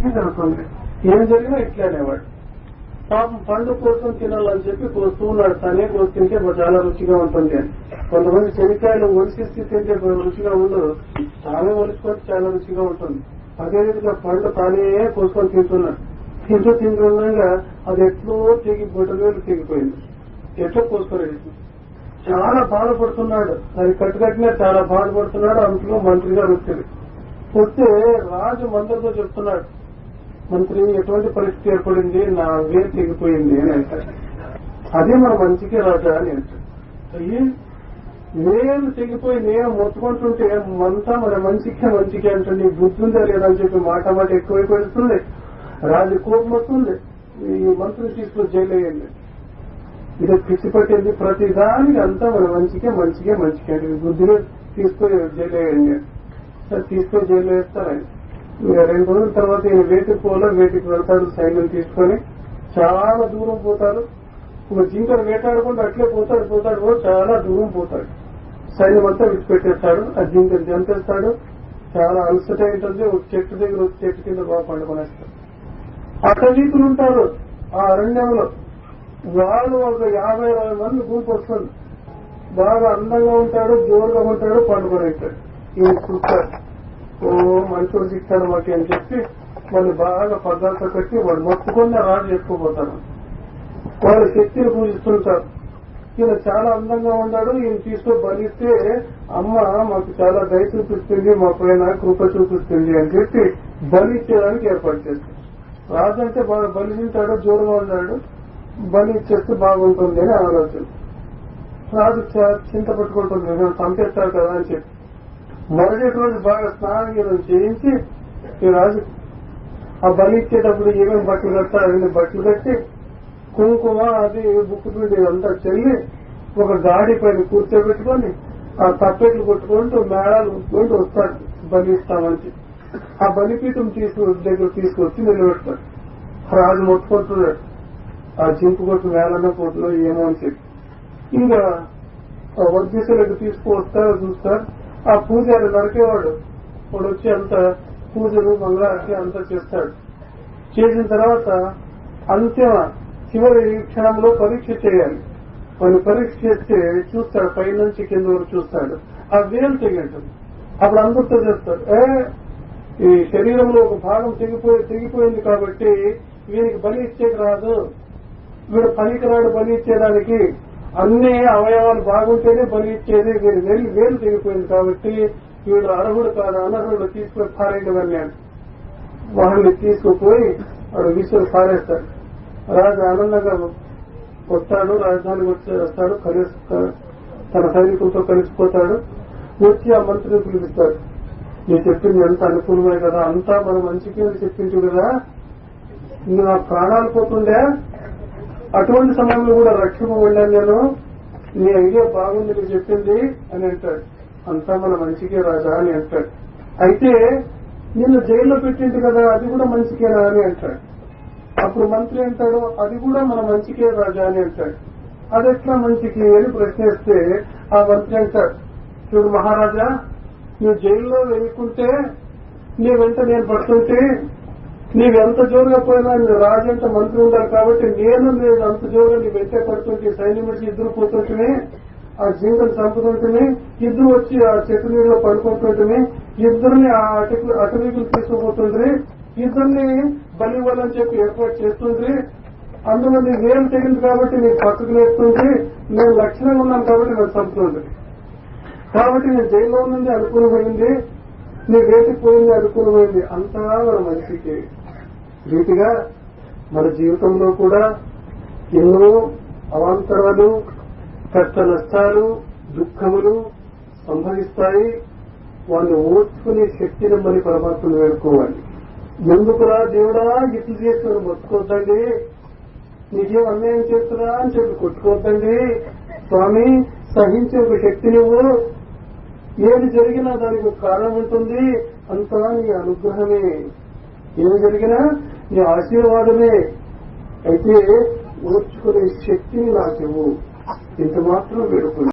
ఇది జరుగుతుంది ఏం జరిగినా ఇట్లా అనేవాడు. పాపం పండు కోసం తినాలని చెప్పి కోస్తూ ఉన్నాడు తనే కోసి తింటే చాలా రుచిగా ఉంటుంది అని. కొంతమంది చెనికాయలు ఒలిసిస్తే తింటే రుచిగా ఉండదు. తానే ఒలుచుకొని చాలా రుచిగా ఉంటుంది. అదే విధంగా పండు తానే కోసుకొని తింటున్నాడు. తింటూ తింటుండగా అది ఎట్లో తెగి బొట్టవేలు తెగిపోయింది ఎట్లా కోసుకోలేదు. చాలా బాధపడుతున్నాడు. అది కట్టుకట్టినా చాలా బాధపడుతున్నాడు. అందులో మంత్రిగా గారు వస్తే రాజు మంత్రితో చెప్తున్నాడు. మంత్రి ఎటువంటి పరిస్థితి ఏర్పడింది? నా వేరు తెగిపోయింది అని అంటారు. అదే మన మంచికి రాజా అని అంటారు. నేను తెగిపోయి నేను మొత్తుకుంటుంటే మంతా మన మంచికే మంచికి అంటుంది. నీ బుద్ధి ఉందా లేదా అని చెప్పి మాట మాట ఎక్కువైపోతుంది. రాజు కోపం వస్తుంది. ఈ మంత్రిని తీసుకుని జైలు వేయండి. ఇది పిచ్చి ప్రతిదానికి ప్రతి దానికి అంతా మన మంచికే మంచికే మంచికే అంటే బుద్ధిని తీసుకొని జైలు వేయండి. సరే తీసుకొని జైలు వేస్తారు ఆయన. రెండు రోజుల తర్వాత ఈయన వేటికి పోలో వేటికి వెళ్తాడు సైన్యం తీసుకొని చాలా దూరం పోతాడు ఒక జింకను వేటాడుకుంటూ అట్లే పోతాడు పోతాడు పోతాడు, చాలా దూరం పోతాడు. సైన్యం అంతా విడిచిపెట్టేస్తాడు ఆ జింకను చంపేస్తాడు. చాలా అలసట ఉంటుంది ఒక చెట్టు దగ్గర ఒక చెట్టు కింద బాగా పండుకొనేస్తాడు అటవీకులు ఉంటారు ఆ అరణ్యంలో. వాళ్ళు ఒక యాభై అరవై మంది గుంపు వస్తుంది బాగా అందంగా ఉంటాడు జోరుగా ఉంటాడు పండుకొని ఉంటాడు. ఈయన చూస్తాడు ఓ మంచోడు చిక్కాడు మాకు అని చెప్పి వాళ్ళు బాగా పదార్థ కట్టి వాడు మొత్తుకున్న రాజు ఎక్కువపోతారు వాళ్ళ శక్తిని పూజిస్తుంటారు. ఈయన చాలా అందంగా ఉన్నాడు. ఈయన తీసుకో బలిస్తే అమ్మ మాకు చాలా దయ చూపిస్తుంది మా పైన కృప చూపిస్తుంది అని చెప్పి బలి ఇచ్చేదానికి ఏర్పాటు చేస్తారు. రాజు అంటే బాగా బలి తింటాడు జోరుగా ఉన్నాడు. బలి ఇచ్చేస్తే బాగుంటుంది అని ఆలోచన. రాజు చింత పట్టుకుంటుంది. నేను చంపేస్తాడు కదా అని చెప్పి. మరుసటి రోజు బాగా స్నానం చేయించి ఈ రాజు ఆ బలి ఇచ్చేటప్పుడు ఏమేమి బట్టలు కట్టాలని బట్టలు కట్టి కుంకుమ అది బుక్కు మీద అంతా చెల్లి ఒక గాడి పైన కూర్చోబెట్టుకొని ఆ తప్పెట్లు కొట్టుకుంటూ మేళాలు కొట్టుకుంటూ వస్తాడు బలి ఇస్తామని ఆ బలిపీఠం తీసుకు దగ్గర తీసుకొచ్చి నిలబెడతాడు రాజు మొత్తుకుంటున్నాడు ఆ జింపు కొట్టు వేలన్న పోతులో ఏమో అని చెప్పి. ఇంకా ఆ వద్యసులకు తీసుకువస్తారు చూస్తారు. ఆ పూజారి నరికేవాడు. వాడు వచ్చి అంత పూజలు మంగళారతి అంతా చేస్తాడు. చేసిన తర్వాత అంతిమ చివరి క్షణంలో పరీక్ష చేయాలి. కొన్ని పరీక్ష చేస్తే చూస్తాడు పై నుంచి కింద వరకు చూస్తాడు. ఆ వేలు తెగింటుంది అప్పుడు అందరితో చెప్తాడు ఏ ఈ శరీరంలో ఒక భాగం తెగిపోయి తెగిపోయింది కాబట్టి వీనికి బలి ఇచ్చేది రాదు. వీడు పనికిరాడు బలి ఇచ్చేదానికి అన్ని అవయవాలు బాగుంటేనే బలి ఇచ్చేది వీడు వేలు వేలు తెగిపోయింది కాబట్టి వీడు అర్హుడు కాదు అనర్హుడు తీసుకుని పారేయడం అన్నాడు వాళ్ళని తీసుకుపోయి వాడు విసురు పారేస్తాడు. రాజు ఆనందంగా వస్తాడు రాజధానికి వచ్చి వస్తాడు కలిసి తన సైనికులతో కలిసిపోతాడు వచ్చి ఆ మంత్రిని పిలిపిస్తాడు. నేను చెప్పింది ఎంత అనుకూలమే కదా అంతా మన మంచికి చెప్పించు కదా. నా ప్రాణాలు పోతుండే అటువంటి సమయంలో కూడా రక్షణ నీ ఐడియా బాగుంది నీకు చెప్పింది అని అంటాడు. అంతా మన మంచికే రాజా అని అంటాడు. అయితే నిన్ను జైల్లో పెట్టింది కదా అది కూడా మంచికేనా అని అంటాడు. అప్పుడు మంత్రి అంటాడు అది కూడా మన మంచికే రాజా అని అంటాడు. అది ఎట్లా మంచికి అని ప్రశ్నిస్తే ఆ మంత్రి అంటాడు చూడు మహారాజా నువ్వు జైల్లో వేయకుంటే నీ వెంట నేను పడుతుంటే నీవు ఎంత జోరుగా పోయినా నీ రాజంట మంత్రి ఉండాలి కాబట్టి నేను నేను అంత జోరుగా నీ వెంటే పడుతుంటే సైన్యం ఇద్దరు పోతుంటే ఆ జింకను చంపుతుంటే ఇద్దరు వచ్చి ఆ చెట్టు నీళ్ళలో పడుకుంటుంటే ఇద్దరిని ఆ అటు అటవీకులు తీసుకుపోతుండ్రి ఇద్దరిని బలి ఇవ్వాలని చెప్పి ఏర్పాటు చేస్తుంది అందులో నీ వేలు తెగింది కాబట్టి నీకు పక్కకు లేస్తుంది నేను లక్షణంగా ఉన్నాను కాబట్టి నేను చంపుతుంది కాబట్టి నేను జైల్లో ఉన్నది అనుకూలమైంది నీ వేటికి పోయింది అనుకూలమైంది అంతా మన మనిషికి. రీతిగా మన జీవితంలో కూడా ఎన్నో అవాంతరాలు కష్ట నష్టాలు దుఃఖములు సంభవిస్తాయి. వాళ్ళు ఓర్చుకునే శక్తిని మరి పరమాత్మను వేడుకోవాలి. ఎందుకురా దేవుడా ఇట్లు చేస్తున్నారు మొత్తుకోద్దండి. నీకేం అన్యాయం చేస్తున్నా అని చెప్పి కొట్టుకోద్దండి. స్వామి సహించే ఒక శక్తి నువ్వు. ఏది జరిగినా దానికి ఒక కారణం ఉంటుంది. అంతా నీ అనుగ్రహమే. ఏమి జరిగినా నీ ఆశీర్వాదమే అయితే ఓర్చుకునే శక్తిని నాకివ్వు ఇంత మాత్రం వేడుకున్నాను